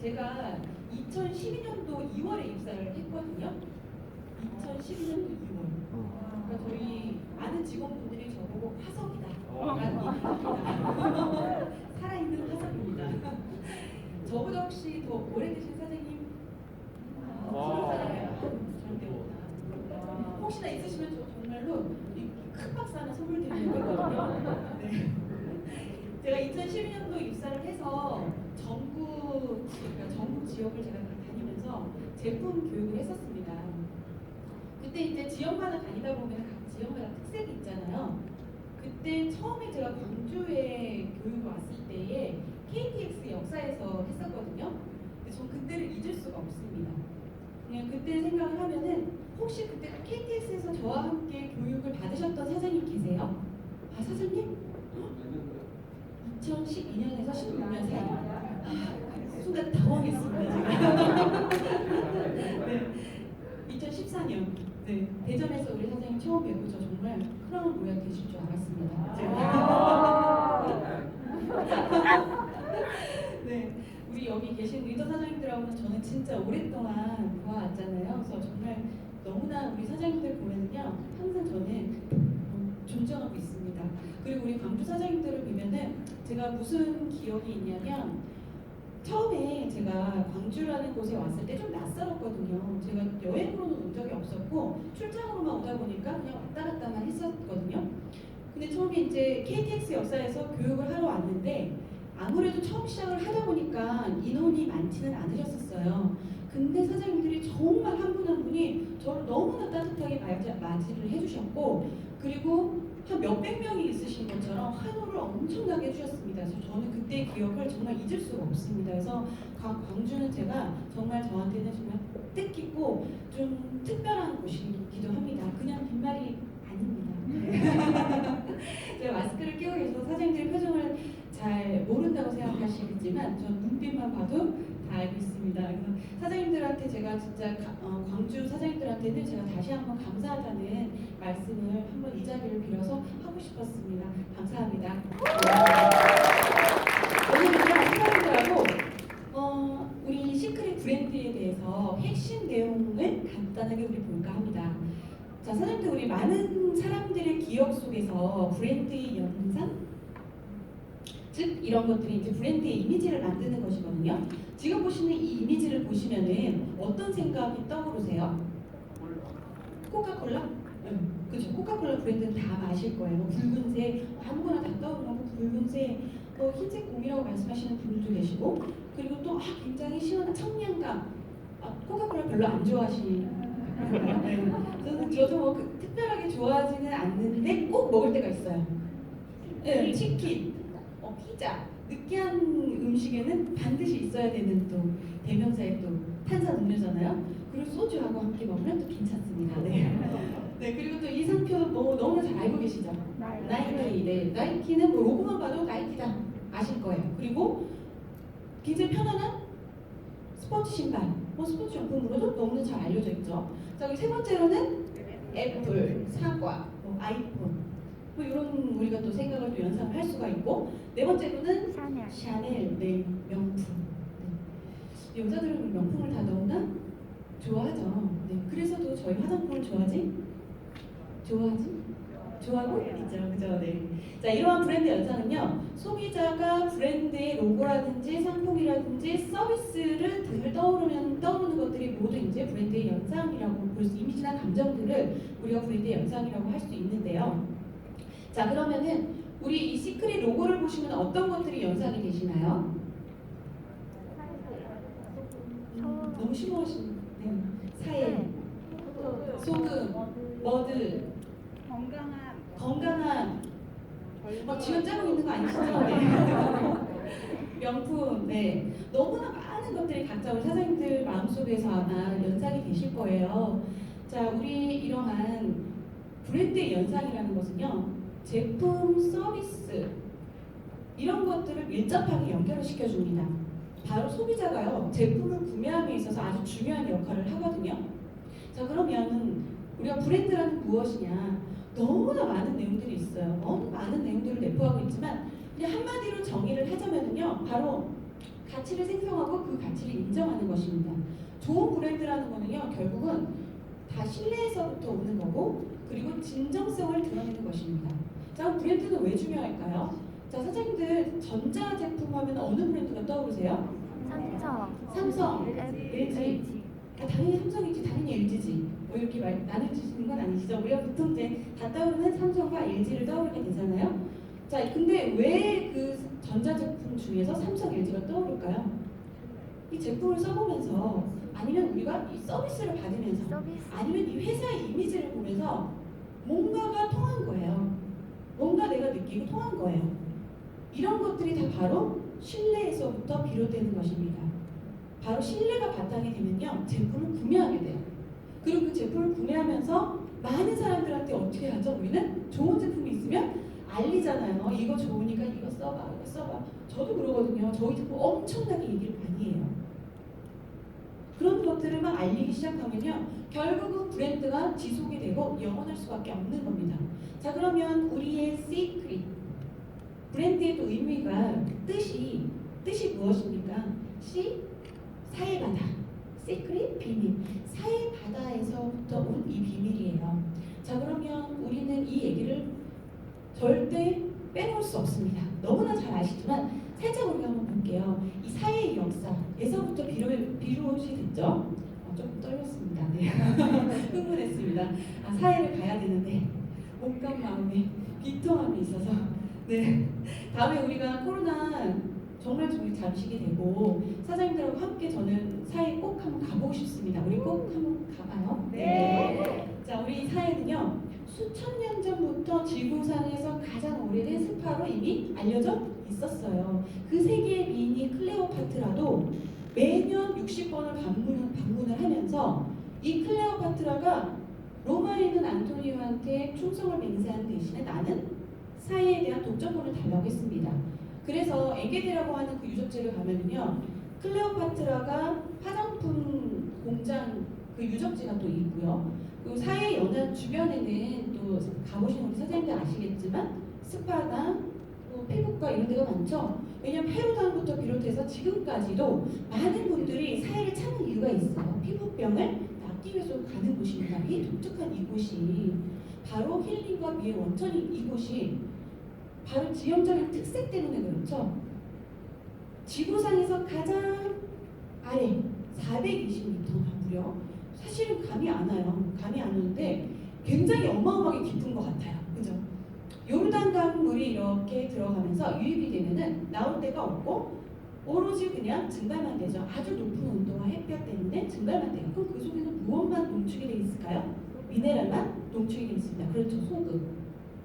제가 2012년도 2월에 입사를 했거든요. 2012년도 2월. 그러니까 저희 많은 직원분들이 저보고 화석이다. 라는 얘기입니다. 살아있는 화석입니다. 저보다 혹시 더 오래되신 사장님? 아. 절대 못다. 혹시나 있으시면 저 정말로 드리는 거거든요. 네. 제가 2012년도 입사를 해서 전국 그러니까 전국 지역을 제가 다니면서 제품 교육을 했었습니다. 그때 이제 지역마다 다니다 보면 각 지역마다 특색이 있잖아요. 그때 처음에 제가 광주에 교육을 왔을 때에 KTX 역사에서 했었거든요. 근데 전 그때를 잊을 수가 없습니다. 그냥 그때 생각을 하면은 혹시 그때 KTX에서 저와 함께 교육을 받으셨던 사장님 계세요? 아 사장님? 2012년에서 16년 사이. 아, 순간 당황했습니다. 네. 2014년. 네. 대전에서 우리 사장님 처음 뵙고 저 정말 크라운 모양 되실 줄 알았습니다. 네. 우리 여기 계신 리더 사장님들하고는 저는 진짜 오랫동안 봐왔잖아요. 그래서 정말 너무나 우리 사장님들 보면은요, 항상 저는 어, 존경하고 있습니다. 그리고 우리 광주 사장님들을 보면은 제가 무슨 기억이 있냐면 처음에 제가 광주라는 곳에 왔을 때 좀 낯설었거든요. 제가 여행으로는 온 적이 없었고 출장으로만 오다 보니까 그냥 왔다 갔다만 했었거든요. 근데 처음에 이제 KTX 역사에서 교육을 하러 왔는데 아무래도 처음 시작을 하다 보니까 인원이 많지는 않으셨었어요. 근데 사장님들이 정말 한 분 한 분이 저를 너무나 따뜻하게 맞이, 맞이를 해주셨고 그리고 한 몇백 명이 있으신 것처럼 환호를 엄청나게 해주셨습니다. 그래서 저는 그때 기억을 정말 잊을 수가 없습니다. 그래서 광- 광주는 제가 정말 저한테는 정말 뜻깊고 좀 특별한 곳이기도 합니다. 그냥 빈말이 아닙니다. 제가 마스크를 끼고 계셔서 사장님들 표정을 잘 모른다고 생각하시겠지만 전 눈빛만 봐도 다 알고 있습니다. 그래서 사장님들한테 제가 진짜 가- 어, 광주 사장님들한테는 제가 다시 한번 감사하다는 말씀을 한번 이 자리를 빌어서 하고 싶었습니다. 감사합니다. 오늘은요 사장님들하고 어, 우리 시크릿 브랜드에 대해서 핵심 내용을 간단하게 우리 볼까 합니다. 자 사장님들 우리 많은 사람들의 기억 속에서 브랜드의 연상 즉 이런 것들이 이제 브랜드의 이미지를 만드는 것이거든요. 지금 보시는 이 이미지를 보시면은 어떤 생각이 떠오르세요? 코카콜라? 응, 그죠. 코카콜라 브랜드는 다 아실 거예요. 뭐 붉은색, 아무거나 다 떠오르는 거 붉은색, 뭐 흰색 곰이라고 말씀하시는 분들도 계시고, 그리고 또 아, 굉장히 시원한 청량감. 아, 코카콜라 별로 안 좋아하시는 네. 저는 저도 뭐 그, 특별하게 좋아하지는 않는데 꼭 먹을 때가 있어요. 네, 치킨, 어, 피자, 느끼한 음식에는 반드시 있어야 되는 또 대명사의 또 탄산 음료잖아요. 그리고 소주하고 함께 먹으면 또 괜찮습니다. 네. 네 그리고 또 이 상표 뭐 너무나 잘 알고 계시죠? 나이키, 네 나이키는 뭐 로고만 봐도 나이키다 아실 거예요. 그리고 굉장히 편안한 스포츠 신발, 뭐 스포츠 용품으로도 너무나 잘 알려져 있죠. 자, 그리고 세 번째로는 애플, 사과, 뭐 아이폰, 뭐 이런 우리가 또 생각을 또 연상을 할 수가 있고 네 번째로는 샤넬. 샤넬, 네 명품. 네. 여자들은 명품을 다 너무나 좋아하죠. 네, 그래서도 저희 화장품을 좋아하지? 좋아하지? 좋아하고 있죠, 그죠? 네. 자, 이러한 브랜드 연상은요, 소비자가 브랜드의 로고라든지 상품이라든지 서비스를 늘 떠오르면 떠오르는 것들이 모두 이제 브랜드의 연상이라고 볼 수, 이미지나 감정들을 우리가 브랜드의 연상이라고 할 수 있는데요. 자, 그러면은 우리 이 시크릿 로고를 보시면 어떤 것들이 연상이 되시나요? 음, 너무 심오하신 네. 사일, 소금, 머드, 건강한 건강한 막 지금 짜고 있는 거 아니시죠? 네. 명품, 네. 너무나 많은 것들이 각자 우리 사장님들 마음속에서 아마 연상이 되실 거예요. 자, 우리 이러한 브랜드의 연상이라는 것은요, 제품, 서비스, 이런 것들을 밀접하게 연결을 시켜줍니다. 바로 소비자가요, 제품을 구매함에 있어서 아주 중요한 역할을 하거든요. 자, 그러면 우리가 브랜드라는 무엇이냐? 너무나 많은 내용들이 있어요. 너무 많은 내용들을 내포하고 있지만 그냥 한마디로 정의를 하자면요. 바로 가치를 생성하고 그 가치를 인정하는 것입니다. 좋은 브랜드라는 거는요. 결국은 다 신뢰에서부터 오는 거고 그리고 진정성을 드러내는 것입니다. 자, 브랜드는 왜 중요할까요? 자, 사장님들 전자제품 하면 어느 브랜드가 떠오르세요? 삼성, 삼성, LG. LG, 아, 당연히 삼성이지, 당연히 LG지. 뭐 이렇게 말 나눠주시는 건 아니시죠? 우리가 보통 이제 다 떠오르는 삼성과 LG를 떠오르게 되잖아요. 자, 근데 왜 그 전자제품 중에서 삼성, LG가 떠오를까요? 이 제품을 써보면서 아니면 우리가 이 서비스를 받으면서 서비스, 아니면 이 회사의 이미지를 보면서 뭔가가 통한 거예요. 뭔가 내가 느끼고 통한 거예요. 이런 것들이 다 바로 신뢰에서부터 비롯되는 것입니다. 바로 신뢰가 바탕이 되면요, 제품을 구매하게 돼요. 그리고 그 제품을 구매하면서 많은 사람들한테 어떻게 하죠? 우리는 좋은 제품이 있으면 알리잖아요. 이거 좋으니까 이거 써봐, 이거 써봐. 저도 그러거든요. 저희 제품 엄청나게 얘기를 많이 해요. 그런 것들을 막 알리기 시작하면요. 결국은 브랜드가 지속이 되고 영원할 수밖에 없는 겁니다. 자, 그러면 우리의 시크릿. 브랜드의 또 의미가 뜻이, 뜻이 무엇입니까? 시, 사회바다. 시크릿, 비밀. 사회바다에서부터 온 이 비밀이에요. 자, 그러면 우리는 이 얘기를 절대 빼놓을 수 없습니다. 너무나 잘 아시지만 살짝 우리가 한번 볼게요. 이 사회의 역사에서부터 비로, 비롯이 됐죠. 어, 조금 떨렸습니다. 네. 흥분했습니다. 아, 사회를 가야 되는데 온갖 마음에 비통함이 있어서 네 다음에 우리가 코로나 정말 정말 잠식이 되고 사장님들하고 함께 저는 사회 꼭 한번 가보고 싶습니다. 우리 꼭 한번 가봐요. 자 우리 사회는요 수천 년 전부터 지구상에서 가장 오래된 스파로 이미 알려져 있었어요. 그 세계의 미인이 클레오파트라도 매년 60번을 방문, 방문을 하면서 이 클레오파트라가 로마에 있는 안토니오한테 충성을 맹세하는 대신에 나는 사회에 대한 독점권을 달라고 했습니다. 그래서 에게데라고 하는 그 유적지를 가면은요, 클레오파트라가 화장품 공장 그 유적지가 또 있고요. 그 사회 연안 주변에는 또 가보신 우리 선생님들 아시겠지만 스파나 뭐 피부과 이런 데가 많죠. 왜냐면 페루단부터 비롯해서 지금까지도 많은 분들이 사회를 찾는 이유가 있어요. 피부병을 낫기 위해서 가는 곳입니다. 이 독특한 이곳이 바로 힐링과 미의 원천인 이곳이 바로 지형적인 특색 때문에 그렇죠. 지구상에서 가장 아래 420m가 무려 사실은 감이 안 와요. 감이 안 오는데 굉장히 어마어마하게 깊은 것 같아요. 그죠? 요르단 강물 이 이렇게 들어가면서 유입이 되면은 나올 데가 없고 오로지 그냥 증발만 되죠. 아주 높은 온도와 햇볕 때문에 증발만 돼요. 그럼 그 속에는 무엇만 농축이 되어 있을까요? 미네랄만 농축이 되어 있습니다. 그렇죠. 소금,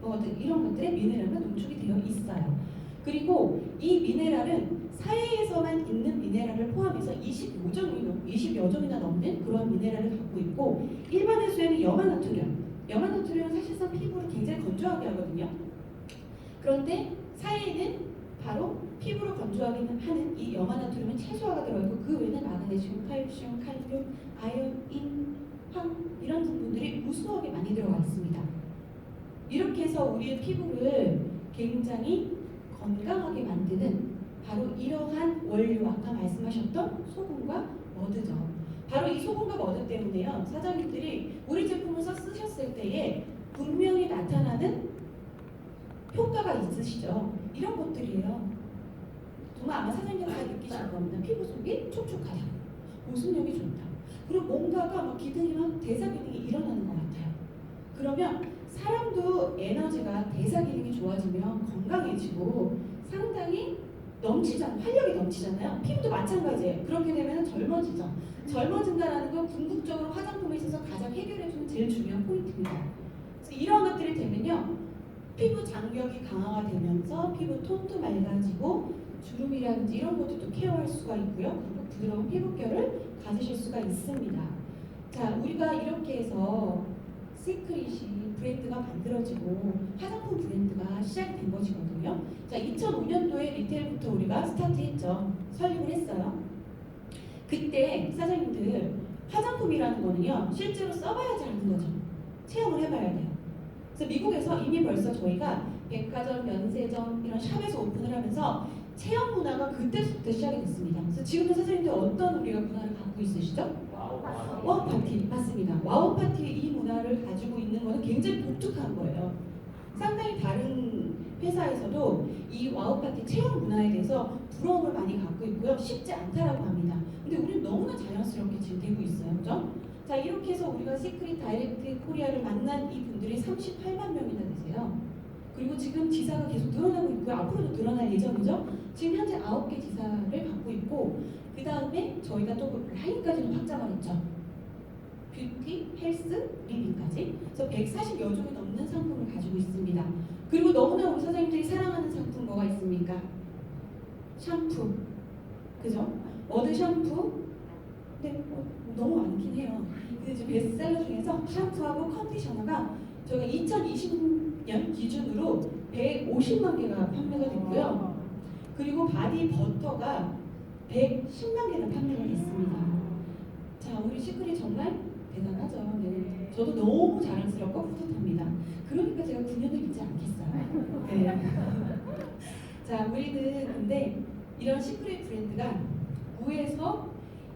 뭐등 이런 것들에 미네랄만 농축이 되어 있어요. 그리고 이 미네랄은 사회에서만 있는 미네랄을 포함해서 25종이 20여 종이나 넘는 그런 미네랄을 갖고 있고 일반 해수에는 염화나트륨, 염화나트륨은 사실상 피부를 굉장히 건조하게 하거든요. 그런데 사회에는 바로 피부를 건조하게 하는 이 염화나트륨은 최소화가 들어있고 그 외에는 마그네슘, 칼슘, 칼륨, 아연, 인, 황 이런 성분들이 무수하게 많이 들어가 있습니다. 이렇게 해서 우리의 피부를 굉장히 건강하게 만드는 바로 이러한 원료 아까 말씀하셨던 소금과 머드죠. 바로 이 소금과 머드 때문에요. 사장님들이 우리 제품을 써 쓰셨을 때에 분명히 나타나는 효과가 있으시죠. 이런 것들이에요. 정말 아마 사장님 다 느끼실 겁니다. 피부 속이 촉촉하다. 보습력이 좋다. 그리고 뭔가가 막 기능이 막 대사 기능이 일어나는 것 같아요. 그러면 사람도 에너지가 대사 기능이 좋아지면 건강해지고 상당히 넘치잖아요. 활력이 넘치잖아요. 피부도 마찬가지예요. 그렇게 되면 젊어지죠. 젊어진다라는 건 궁극적으로 화장품에 있어서 가장 해결해주는 제일 중요한 포인트입니다. 이런 것들이 되면요. 피부 장벽이 강화가 되면서 피부 톤도 맑아지고 주름이라든지 이런 것들도 케어할 수가 있고요. 그리고 부드러운 피부결을 가지실 수가 있습니다. 자, 우리가 이렇게 해서 시크릿이 브랜드가 만들어지고 화장품 브랜드가 시작이 된 것이거든요. 자, 2005년도에 리테일부터 우리가 스타트했죠. 설립을 했어요. 그때 사장님들 화장품이라는 거는요 실제로 써봐야지 아는 거죠. 체험을 해봐야 돼요. 그래서 미국에서 이미 벌써 저희가 백화점, 면세점 이런 샵에서 오픈을 하면서 체험 문화가 그때부터 시작이 됐습니다. 그래서 지금도 선생님들 어떤 우리가 문화를 갖고 있으시죠? 와우 파티 맞습니다. 와우 파티 이 문화를 가지고 있는 것은 굉장히 독특한 거예요. 상당히 다른 회사에서도 이 와우 파티 체험 문화에 대해서 부러움을 많이 갖고 있고요. 쉽지 않다라고 합니다. 근데 우리는 너무나 자연스럽게 지금 되고 있어요. 그죠? 자 이렇게 해서 우리가 시크릿 다이렉트 코리아를 만난 이 분들이 38만 명이나 되세요. 그리고 지금 지사가 계속 늘어나고 있고요. 앞으로도 늘어날 예정이죠. 지금 현재 9개 지사를 갖고 있고 그 다음에 저희가 또 라인까지는 확장을 했죠. 뷰티, 헬스, 리빙까지. 그래서 140여 종이 넘는 상품을 가지고 있습니다. 그리고 너무나 우리 사장님들이 사랑하는 상품 뭐가 있습니까? 샴푸. 그죠? 워드 샴푸. 네, 어, 너무 많긴 해요. 근데 지금 베스트셀러 중에서 샴푸하고 컨디셔너가 저희가 2020년 기준으로 150만 개가 판매가 됐고요. 그리고 바디 버터가 110만 개나 판매가 됐습니다. 자, 우리 시크릿 정말 대단하죠. 네. 저도 너무 자랑스럽고 뿌듯합니다. 그러니까 제가 9년을 믿지 않겠어요. 네. 자, 우리는 근데 이런 시크릿 브랜드가 무에서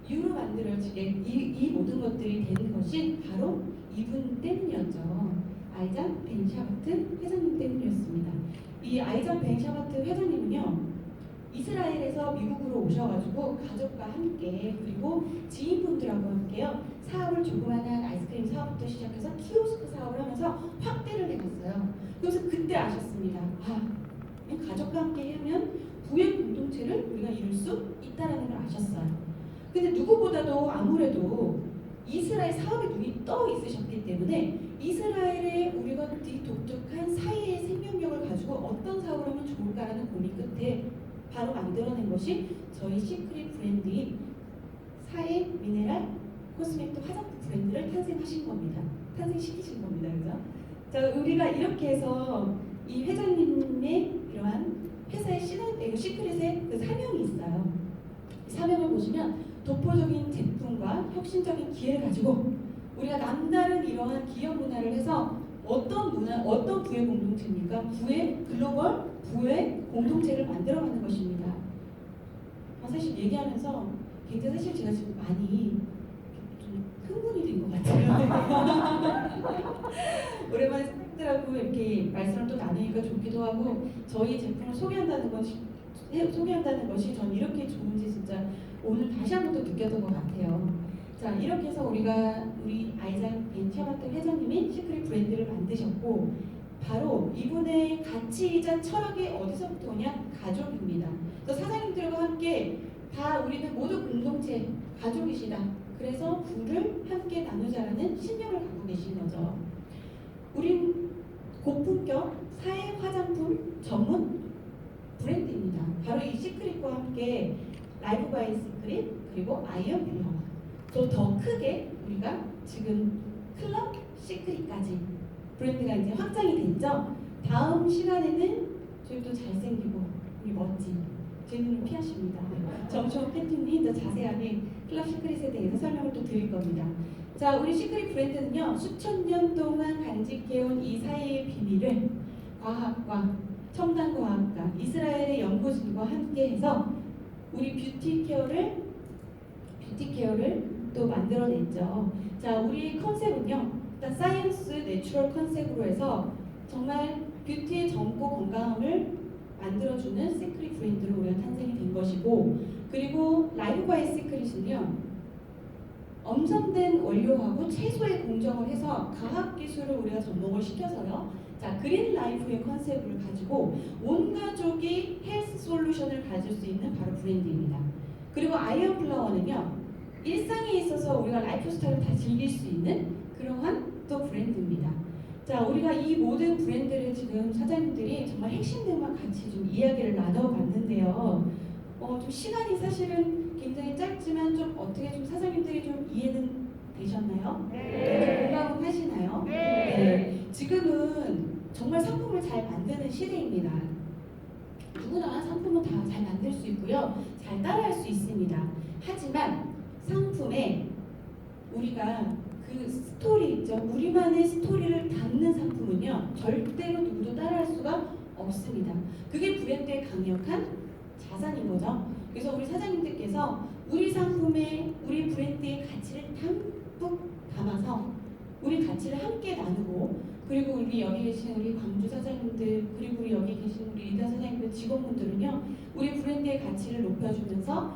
유로 만들어지게 이, 이 모든 것들이 되는 것이 바로 이분 때문이었죠. 아이작 벤샤바트 회장님 때문이었습니다. 이 아이작 벤샤바트 회장님은요. 이스라엘에서 미국으로 오셔가지고 가족과 함께 그리고 지인분들하고 함께요 사업을 조그마한 아이스크림 사업부터 시작해서 키오스크 사업을 하면서 확대를 해갔어요. 그래서 그때 아셨습니다. 아, 이 가족과 함께 하면 부의 공동체를 우리가 이룰 수 있다라는 걸 아셨어요. 근데 누구보다도 아무래도 이스라엘 사업에 눈이 떠 있으셨기 때문에 이스라엘의 우리가 이 독특한 사이의 생명력을 가지고 어떤 사업을 하면 좋을까라는 고민 끝에 바로 만들어낸 것이 저희 시크릿 브랜드인 사의 미네랄 코스메틱 화장품 브랜드를 탄생하신 겁니다. 탄생시키신 겁니다. 그죠? 자, 우리가 이렇게 해서 이 회장님의 이러한 회사의 에, 시크릿의 그 사명이 있어요. 이 사명을 보시면 독보적인 제품과 혁신적인 기회를 가지고 우리가 남다른 이러한 기업 문화를 해서 어떤 문화, 어떤 부의 공동체입니까? 부의 글로벌 부의 공동체를 만들어가는 것입니다. 아, 사실 얘기하면서 굉장히 사실 제가 지금 많이 좀 흥분이 된 것 같아요. 오랜만에 사람들하고 이렇게 말씀을 또 나누니까 좋기도 하고 저희 제품을 소개한다는 해- 소개한다는 것이 전 이렇게 좋은지 진짜 오늘 다시 한 번 더 느꼈던 것 같아요. 자 이렇게 해서 우리가 우리 아이작 벤처마트 회장님이 시크릿 브랜드를 만드셨고 바로 이분의 가치이자 철학이 어디서부터 오냐? 가족입니다. 그래서 사장님들과 함께 다 우리는 모두 공동체 가족이시다. 그래서 부를 함께 나누자라는 신념을 갖고 계신 거죠. 우린 고품격 사회 화장품 전문 브랜드입니다. 바로 이 시크릿과 함께 라이브 바이 시크릿 그리고 아이언 빌러 또더 크게 우리가 지금 클럽 시크릿까지 브랜드가 이제 확장이 됐죠. 다음 시간에는 저희 또 잘생기고 우리 멋진 제 눈을 피하십니다. 정시원 팬팀이 더 자세하게 클럽 시크릿에 대해서 설명을 또 드릴 겁니다. 자, 우리 시크릿 브랜드는요 수천 년 동안 간직해온 이 사이의 비밀을 과학과 첨단 과학과 이스라엘의 연구진과 함께해서 우리 뷰티 케어를 뷰티 케어를 또 만들어냈죠. 자, 우리 컨셉은요. 일단 사이언스 내추럴 컨셉으로 해서 정말 뷰티의 젊고 건강함을 만들어주는 시크릿 브랜드로 우리가 탄생이 된 것이고 그리고 라이브 바이 시크릿은요. 엄선된 원료하고 채소의 공정을 해서 과학 기술을 우리가 접목을 시켜서요. 자, 그린 라이프의 컨셉을 가지고 온 가족이 헬스 솔루션을 가질 수 있는 바로 브랜드입니다. 그리고 아이언 플라워는요. 일상에 있어서 우리가 라이프 스타일을 다 즐길 수 있는 그러한 또 브랜드입니다. 자, 우리가 이 모든 브랜드를 지금 사장님들이 정말 핵심들만 같이 좀 이야기를 나눠봤는데요. 어, 좀 시간이 사실은 굉장히 짧지만 좀 어떻게 좀 사장님들이 좀 이해는 되셨나요? 네. 공감은 하시나요? 네. 지금은 정말 상품을 잘 만드는 시대입니다. 누구나 상품은 다 잘 만들 수 있고요. 잘 따라할 수 있습니다. 하지만 상품에 우리가 그 스토리 있죠. 우리만의 스토리를 담는 상품은 부분은요 절대로 누구도 따라할 수가 없습니다. 그게 브랜드의 강력한 자산인 거죠. 그래서 우리 사장님들께서 우리 상품에 우리 브랜드의 가치를 담 뿍 담아서 우리 가치를 함께 나누고 그리고 우리 여기 계신 우리 광주 사장님들 그리고 우리 여기 계신 우리 리더 사장님들 직원분들은요 우리 브랜드의 가치를 높여주면서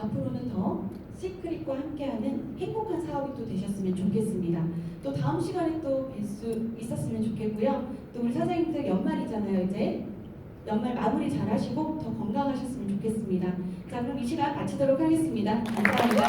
앞으로는 더 시크릿과 함께하는 행복한 사업이 또 되셨으면 좋겠습니다. 또 다음 시간에 또 뵐 수 있었으면 좋겠고요. 또 우리 사장님들 연말이잖아요 이제 연말 마무리 잘 하시고 더 건강하셨으면 좋겠습니다. 자 그럼 이 시간 마치도록 하겠습니다. 감사합니다.